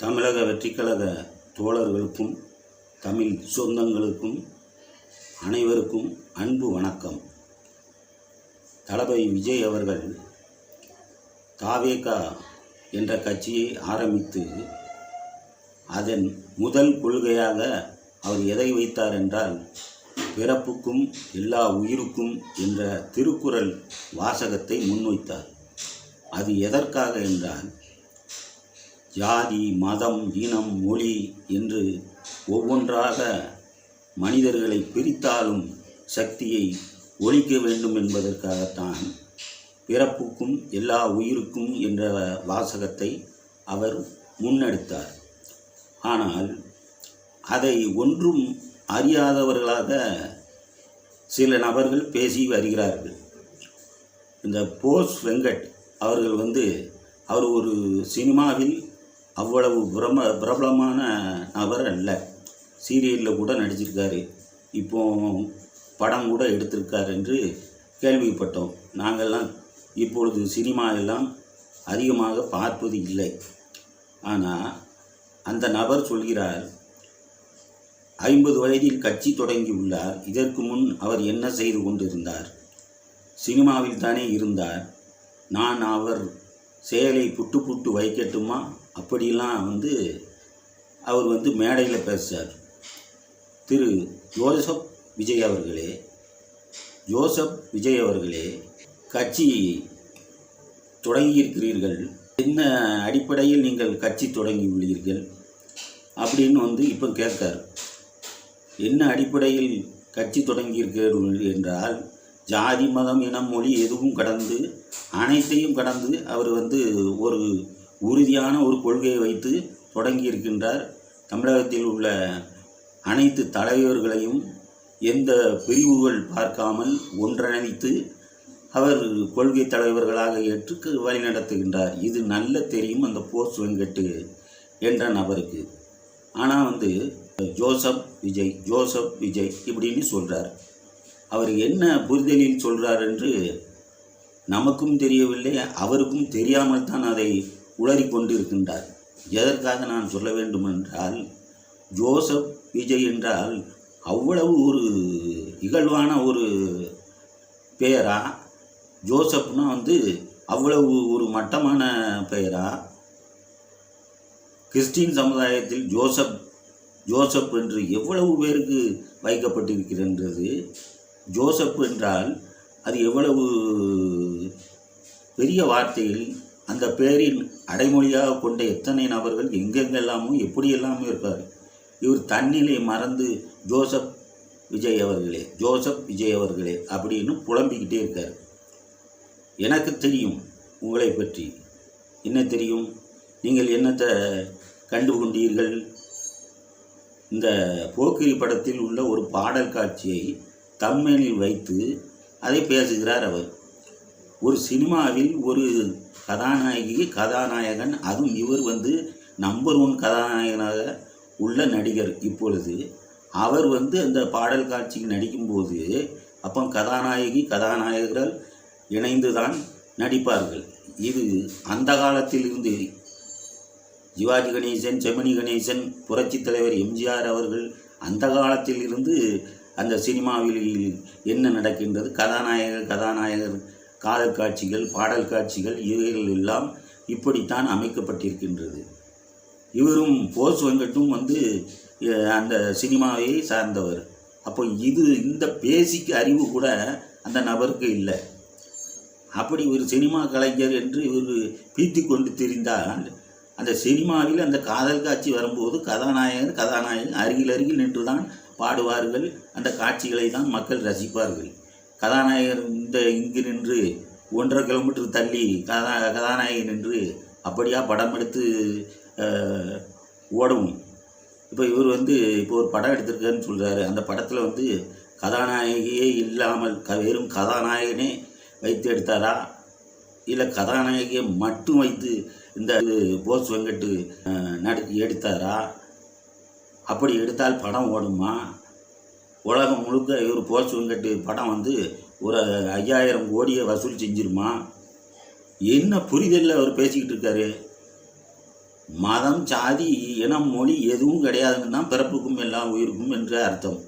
தமிழக வெற்றிக்கழக தோழர்களுக்கும் தமிழ் சொந்தங்களுக்கும் அனைவருக்கும் அன்பு வணக்கம். தளபதி விஜய் அவர்கள் தாவேகா என்ற கட்சியை ஆரம்பித்து அதன் முதல் கொள்கையாக அவர் எதை வைத்தார் என்றால் பிறப்புக்கும் எல்லா உயிருக்கும் என்ற திருக்குறள் வாசகத்தை முன்வைத்தார். அது எதற்காக என்றால் ஜாதி மதம் இனம் மொழி என்று ஒவ்வொன்றாக மனிதர்களை பிரித்தாலும் சக்தியை ஒழிக்க வேண்டும் என்பதற்காகத்தான் பிறப்புக்கும் எல்லா உயிருக்கும் என்ற வாசகத்தை அவர் முன்னெடுத்தார். ஆனால் அதை ஒன்றும் அறியாதவர்களாக சில நபர்கள் பேசி வருகிறார்கள். இந்த போஸ் வெங்கட் அவர்கள் வந்து அவர் ஒரு சினிமாவில் அவ்வளவு பிரம பிரபலமான நபர் அல்ல. சீரியலில் கூட நடிச்சிருக்காரு. இப்போ படம் கூட எடுத்திருக்கார் என்று கேள்விப்பட்டோம். நாங்கள்லாம் இப்பொழுது சினிமா எல்லாம் அதிகமாக பார்ப்பது இல்லை. ஆனால் அந்த நபர் சொல்கிறார் ஐம்பது வயதில் கட்சி தொடங்கியுள்ளார் இதற்கு முன் அவர் என்ன செய்து கொண்டிருந்தார்? சினிமாவில் தானே இருந்தார். நான் அவர் செயலை புட்டு புட்டு வைக்கட்டுமா? அப்படிலாம் வந்து அவர் வந்து மேடையில் பேசுகிறார் திரு ஜோசப் விஜய் அவர்களே ஜோசப் விஜய் அவர்களே கட்சி தொடங்கியிருக்கிறீர்கள் என்ன அடிப்படையில் நீங்கள் கட்சி தொடங்கியுள்ளீர்கள் அப்படின்னு வந்து இப்போ கேட்கார் என்ன அடிப்படையில் கட்சி தொடங்கியிருக்கிறீர்கள் என்றால் ஜாதி மதம் இனம் மொழி எதுவும் கடந்து அனைத்தையும் கடந்து அவர் வந்து ஒரு உறுதியான ஒரு கொள்கையை வைத்து தொடங்கியிருக்கின்றார். தமிழகத்தில் உள்ள அனைத்து தலைவர்களையும் எந்த பிரிவுகள் பார்க்காமல் ஒன்றிணைத்து அவர் கொள்கை தலைவர்களாக ஏற்று வழிநடத்துகின்றார். இது நல்ல தெரியும் அந்த போஸ் வெங்கட்டு என்ற நபருக்கு. ஆனால் வந்து ஜோசப் விஜய் ஜோசப் விஜய் இப்படின்னு சொல்கிறார் அவர் என்ன புரிதலில் சொல்கிறார் என்று நமக்கும் தெரியவில்லை அவருக்கும் தெரியாமல் தான் அதை உளறி கொண்டு இருக்கின்றார் எதற்காக நான் சொல்ல வேண்டும் என்றால் ஜோசப் விஜய் என்றால் அவ்வளவு ஒரு இகழ்வான ஒரு பெயரா? ஜோசப்னா வந்து அவ்வளவு ஒரு மட்டமான பெயரா? கிறிஸ்டின் சமுதாயத்தில் ஜோசப் ஜோசப் என்று எவ்வளவு பேருக்கு வைக்கப்பட்டிருக்கின்றது? ஜோசப் என்றால் அது எவ்வளவு பெரிய வார்த்தையில் அந்த பேரில் அடைமொழியாக கொண்ட எத்தனை நபர்கள் எங்கெங்கெல்லாமோ எப்படியெல்லாமோ இருப்பார் இவர் தன்னிலை மறந்து ஜோசப் விஜய் அவர்களே ஜோசப் விஜய் அவர்களே அப்படின்னு புலம்பிக்கிட்டே இருக்கார். எனக்கு தெரியும் உங்களை பற்றி. என்ன தெரியும்? நீங்கள் என்னத்தை கண்டுகொண்டீர்கள்? இந்த போக்கிரி படத்தில் உள்ள ஒரு பாடல் காட்சியை தம்மேனில் வைத்து அதை பேசுகிறார் அவர். ஒரு சினிமாவில் ஒரு கதாநாயகி கதாநாயகன் அதுவும் இவர் வந்து நம்பர் ஒன் கதாநாயகனாக உள்ள நடிகர் இப்பொழுது. அவர் வந்து அந்த பாடல் காட்சியில் நடிக்கும்போது அப்போ கதாநாயகி கதாநாயகர்கள் இணைந்து தான் நடிப்பார்கள். இது அந்த காலத்தில் இருந்து சிவாஜி கணேசன் செமினி கணேசன் புரட்சித் தலைவர் எம்ஜிஆர் அவர்கள் அந்த காலத்தில் இருந்து அந்த சினிமாவில் என்ன நடக்கின்றது? கதாநாயகர் கதாநாயகர் காதல் காட்சிகள் பாடல் காட்சிகள் இவைகள் எல்லாம் இப்படித்தான் அமைக்கப்பட்டிருக்கின்றது. இவரும் போஸ் வெங்கட்டும் வந்து அந்த சினிமாவை சார்ந்தவர். அப்போ இது இந்த பேசிக் அறிவு கூட அந்த நபருக்கு இல்லை. அப்படி ஒரு சினிமா கலைஞர் என்று இவர் பீத்தி கொண்டு தெரிந்தால் அந்த சினிமாவில் அந்த காதல் காட்சி வரும்போது கதாநாயகன் கதாநாயகன் அருகில் அருகில் நின்று தான் பாடுவார்கள். அந்த காட்சிகளை தான் மக்கள் ரசிப்பார்கள். கதாநாயகர் இந்த இங்கு நின்று ஒன்றரை கிலோமீட்டர் தள்ளி கதா கதாநாயகி நின்று அப்படியா படம் எடுத்து ஓடவும். இப்போ இவர் வந்து இப்போ ஒரு படம் எடுத்திருக்காருன்னு சொல்கிறாரு அந்த படத்தில் வந்து கதாநாயகியே இல்லாமல் க வெறும் கதாநாயகனே வைத்து எடுத்தாரா? இல்லை கதாநாயகியை மட்டும் வைத்து இந்த போஸ் வெங்கட்டு நடு எடுத்தாரா? அப்படி எடுத்தால் படம் ஓடுமா? உலகம் முழுக்க இவர் போஸ் வெங்கட்டு படம் வந்து ஒரு ஐயாயிரம் கோடியை வசூல் செஞ்சிருமா? என்ன புரிதலில் அவர் பேசிக்கிட்டு இருக்காரு? மதம் சாதி இனம் மொழி எதுவும் கிடையாதுன்னு தான் பிறப்புக்கும் எல்லாம் உயிருக்கும் என்று அர்த்தம்.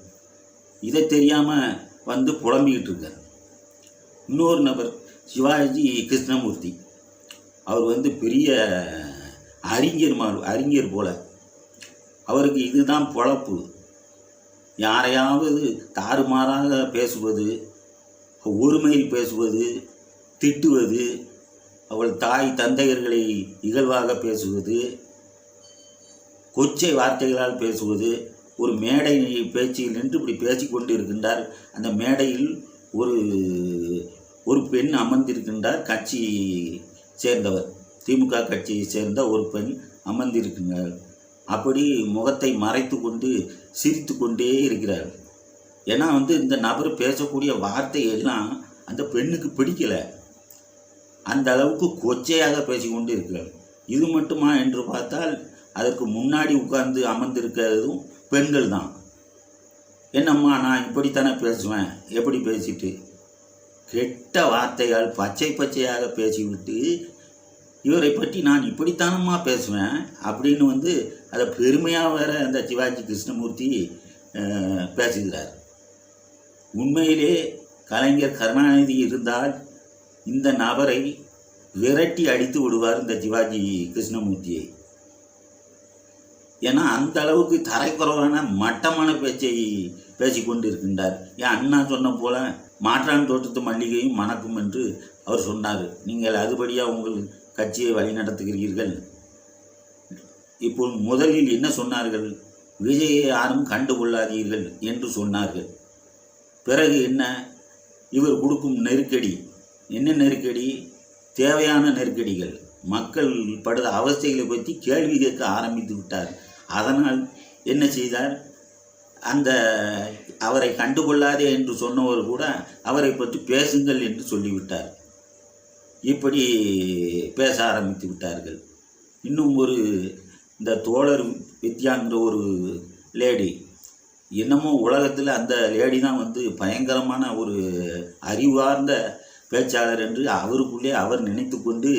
இதை தெரியாமல் வந்து புலம்பிக்கிட்டு இருக்கார். இன்னொரு நபர் சிவாஜி கிருஷ்ணமூர்த்தி. அவர் வந்து பெரிய அறிஞர் மா அறிஞர் போல. அவருக்கு இதுதான் பொழப்பு. யாரையாவது தாறுமாறாக பேசுவது ஒருமையில் பேசுவது திட்டுவது அவள் தாய் தந்தையர்களை இகழ்வாக பேசுவது கொச்சை வார்த்தைகளால் பேசுவது ஒரு மேடை பேச்சில் நின்று இப்படி பேசிக்கொண்டு இருக்கின்றார் அந்த மேடையில் ஒரு ஒரு பெண் அமர்ந்திருக்கின்றார் கட்சி சேர்ந்தவர். திமுக கட்சியை சேர்ந்த ஒரு பெண் அமர்ந்திருக்கின்றார். அப்படி முகத்தை மறைத்து கொண்டு சிரித்து கொண்டே இருக்கிறார். ஏன்னா வந்து இந்த நபர் பேசக்கூடிய வார்த்தை எல்லாம் அந்த பெண்ணுக்கு பிடிக்கலை. அந்த அளவுக்கு கொச்சையாக பேசிக்கொண்டு இருக்கிறார். இது மட்டுமா என்று பார்த்தால் அதற்கு முன்னாடி உட்கார்ந்து அமர்ந்திருக்கிறதும் பெண்கள் தான். என்னம்மா நான் இப்படித்தானே பேசுவேன்? எப்படி பேசிட்டு? கெட்ட வார்த்தையால் பச்சை பச்சையாக பேசிவிட்டு இவரை பற்றி நான் இப்படித்தானம்மா பேசுவேன்? அப்படின்னு வந்து அதை பெருமையாக வேற அந்த சிவாஜி கிருஷ்ணமூர்த்தி பேசுகிறார் உண்மையிலே கலைஞர் கருணாநிதி இருந்தால் இந்த நபரை விரட்டி அடித்து விடுவார் இந்த சிவாஜி கிருஷ்ணமூர்த்தியை. ஏன்னா அந்த அளவுக்கு தரைக்குறவான மட்டமான பேச்சை பேசிக்கொண்டு இருக்கின்றார் என் அண்ணா சொன்ன போல மாற்றான் தோட்டத்து மல்லிகையும் மணக்கும் என்று அவர் சொன்னார். நீங்கள் அதுபடியாக உங்கள் கட்சியை வழிநடத்துகிறீர்கள். இப்போ முதலில் என்ன சொன்னார்கள்? விஜயை யாரும் கண்டுகொள்ளாதீர்கள் என்று சொன்னார்கள். பிறகு என்ன? இவர் கொடுக்கும் நெருக்கடி. என்ன நெருக்கடி? தேவையான நெருக்கடிகள். மக்கள் படுத அவஸ்தைகளை பற்றி கேள்வி கேட்க ஆரம்பித்து விட்டார். அதனால் என்ன செய்தார்? அந்த அவரை கண்டுகொள்ளாதே என்று சொன்னவர் கூட அவரை பற்றி பேசுங்கள் என்று சொல்லிவிட்டார். இப்படி பேச ஆரம்பித்து விட்டார்கள். இன்னும் ஒரு இந்த தோழர் வித்யாங்கிற ஒரு லேடி இன்னமும் உலகத்தில் அந்த லேடி தான் வந்து பயங்கரமான ஒரு அறிவார்ந்த பேச்சாளர் என்று அவருக்குள்ளே அவர் நினைத்து கொண்டு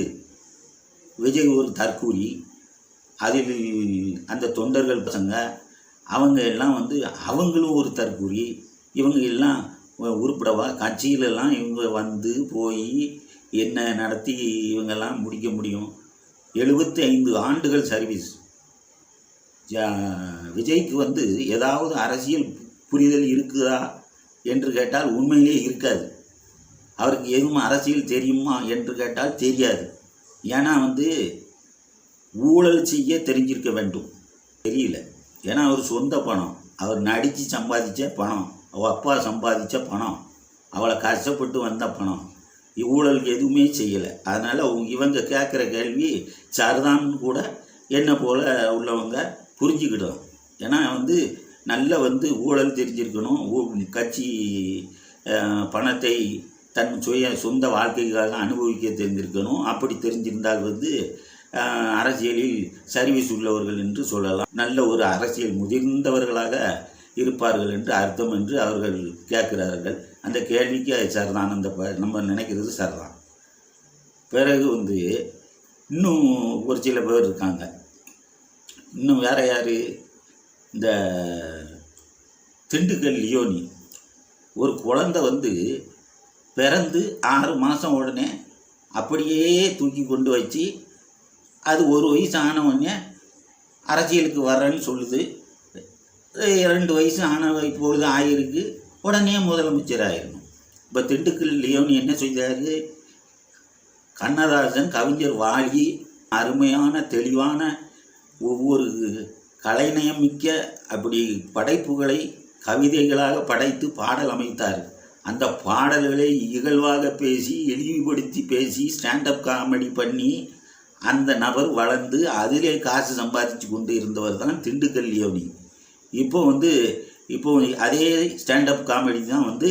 விஜய் ஒரு தற்கூரி. அதில் அந்த தொண்டர்கள் பசங்க அவங்க எல்லாம் வந்து அவங்களும் ஒரு தற்கூரி. இவங்க எல்லாம் உருப்படவா கட்சியிலெல்லாம் இவங்க வந்து போய் என்ன நடத்தி இவங்கெல்லாம் முடிக்க முடியும்? எழுபத்தி ஐந்து ஆண்டுகள் சர்வீஸ் விஜய்க்கு வந்து ஏதாவது அரசியல் புரிதல் இருக்குதா என்று கேட்டால் உண்மையிலே இருக்காது. அவருக்கு எதுவும் அரசியல் தெரியுமா என்று கேட்டால் தெரியாது. ஏன்னா வந்து ஊழல் செய்ய தெரிஞ்சிருக்க வேண்டும். தெரியல. ஏன்னா அவர் சொந்த பணம். அவர் நடித்து சம்பாதிச்ச பணம். அவள் அப்பா சம்பாதிச்ச பணம். அவளை கஷ்டப்பட்டு வந்த பணம். ஊழல் எதுவுமே செய்யலை. அதனால் இவங்க கேட்குற கேள்வி சரிதான்னு கூட என்ன போல் உள்ளவங்க புரிஞ்சுக்கிடும் ஏன்னா வந்து நல்ல வந்து ஊழல் தெரிஞ்சிருக்கணும். ஊ- கட்சி பணத்தை தன் சுய சொந்த வாழ்க்கைக்காக அனுபவிக்க தெரிஞ்சிருக்கணும். அப்படி தெரிஞ்சிருந்தால் வந்து அரசியலில் சர்வீஸ் உள்ளவர்கள் என்று சொல்லலாம். நல்ல ஒரு அரசியல் முதிர்ந்தவர்களாக இருப்பார்கள் என்று அர்த்தம் என்று அவர்கள் கேட்கிறார்கள். அந்த கேள்விக்கு அது சரிதான். அந்த ப- நம்ம நினைக்கிறது சரிதான். பிறகு வந்து இன்னும் ஒரு சில பேர் இருக்காங்க. இன்னும் வேற யார்? இந்த திண்டுக்கல் லியோனி ஒரு குழந்தை வந்து பிறந்து ஆறு மாதம் உடனே அப்படியே தூக்கி கொண்டு வச்சு அது ஒரு வயசு ஆனவுடனே அரசியலுக்கு வரேன்னு சொல்லுது. ரெண்டு வயசு ஆன இப்பொழுது ஆயிருக்கு. உடனே முதலமைச்சர் ஆயிடணும் இப்போ திண்டுக்கல் லியோனி என்ன செய்தார் கண்ணதாசன் கவிஞர் வாழி அருமையான தெளிவான ஒவ்வொரு கலைநயம் மிக்க அப்படி படைப்புகளை கவிதைகளாக படைத்து பாடல் அமைத்தார். அந்த பாடல்களை இகழ்வாக பேசி இழிவுபடுத்தி பேசி ஸ்டாண்டப் காமெடி பண்ணி அந்த நபர் வளர்ந்து அதிலே காசு சம்பாதிச்சு கொண்டு இருந்தவர் தான் திண்டுக்கல் யோனி. இப்போ வந்து இப்போ அதே ஸ்டாண்டப் காமெடி தான் வந்து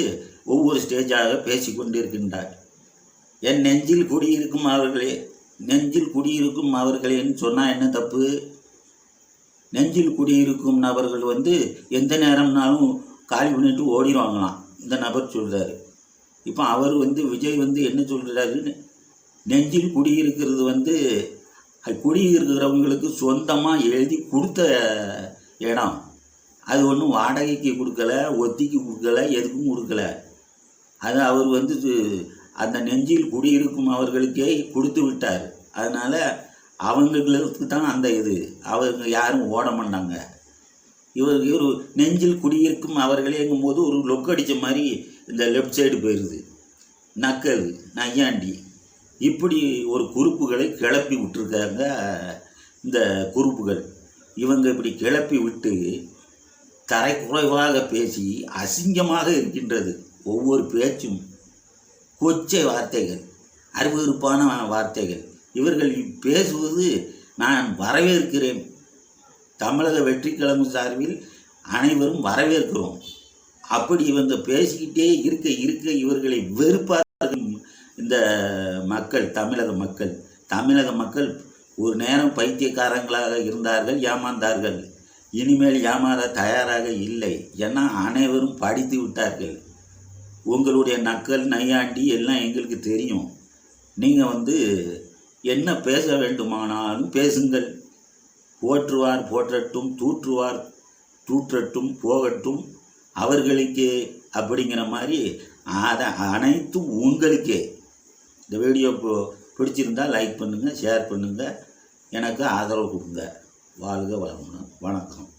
ஒவ்வொரு ஸ்டேஜாக பேசி கொண்டு இருக்கின்றார் என் நெஞ்சில் குடியிருக்கும் அவர்களே நெஞ்சில் குடியிருக்கும் அவர்களேன்னு சொன்னால் என்ன தப்பு? நெஞ்சில் குடியிருக்கும் நபர்கள் வந்து எந்த நேரம்னாலும் காலி பண்ணிட்டு ஓடிடுவாங்களாம். இந்த நபர் சொல்கிறாரு இப்போ அவர் வந்து விஜய் வந்து என்ன சொல்கிறாரு நெஞ்சில் குடியிருக்கிறது வந்து குடியிருக்கிறவங்களுக்கு சொந்தமாக எழுதி கொடுத்த இடம். அது ஒன்றும் வாடகைக்கு கொடுக்கல ஒத்திக்கு கொடுக்கல எதுக்கும் கொடுக்கல. அது அவர் வந்து அந்த நெஞ்சில் குடியிருக்கும் அவர்களுக்கே கொடுத்து விட்டார். அதனால் அவங்களுக்கு தான் அந்த இது. அவங்க யாரும் ஓட மாட்டாங்க. இவர் இவர் நெஞ்சில் குடியிருக்கும் அவர்களேங்கும் போது ஒரு லொக் அடித்த மாதிரி இந்த லெஃப்ட் சைடு போயிடுது நக்கல் நையாண்டி. இப்படி ஒரு குறிப்புகளை கிளப்பி விட்டுருக்காங்க இந்த குறிப்புகள். இவங்க இப்படி கிளப்பி விட்டு தரைக்குறைவாக பேசி அசிங்கமாக இருக்கின்றது ஒவ்வொரு பேச்சும். கொச்சை வார்த்தைகள் அருவருப்பான வார்த்தைகள். இவர்கள் பேசுவது நான் வரவேற்கிறேன். தமிழக வெற்றிக்கிழமை சார்பில் அனைவரும் வரவேற்கிறோம். அப்படி இவங்க பேசிக்கிட்டே இருக்க இருக்க இவர்களை வெறுப்பார்கள் இந்த மக்கள் தமிழக மக்கள். தமிழக மக்கள் ஒரு நேரம் பைத்தியக்காரங்களாக இருந்தார்கள் ஏமாந்தார்கள். இனிமேல் ஏமாற தயாராக இல்லை ஏன்னா அனைவரும் படித்து விட்டார்கள். உங்களுடைய நக்கல் நையாண்டி எல்லாம் எங்களுக்கு தெரியும். நீங்கள் வந்து என்ன பேச வேண்டுமானாலும் பேசுங்கள். போற்றுவார் போற்றட்டும் தூற்றுவார் தூற்றட்டும் போகட்டும். அவர்களுக்கே அப்படிங்கிற மாதிரி அதை அனைத்தும் உங்களுக்கே. இந்த வீடியோ பிடிச்சிருந்தால் பிடிச்சிருந்தா லைக் பண்ணுங்கள் ஷேர் பண்ணுங்கள் எனக்கு ஆதரவு கொடுங்க. வாழ்க வளமுடன். வணக்கம்.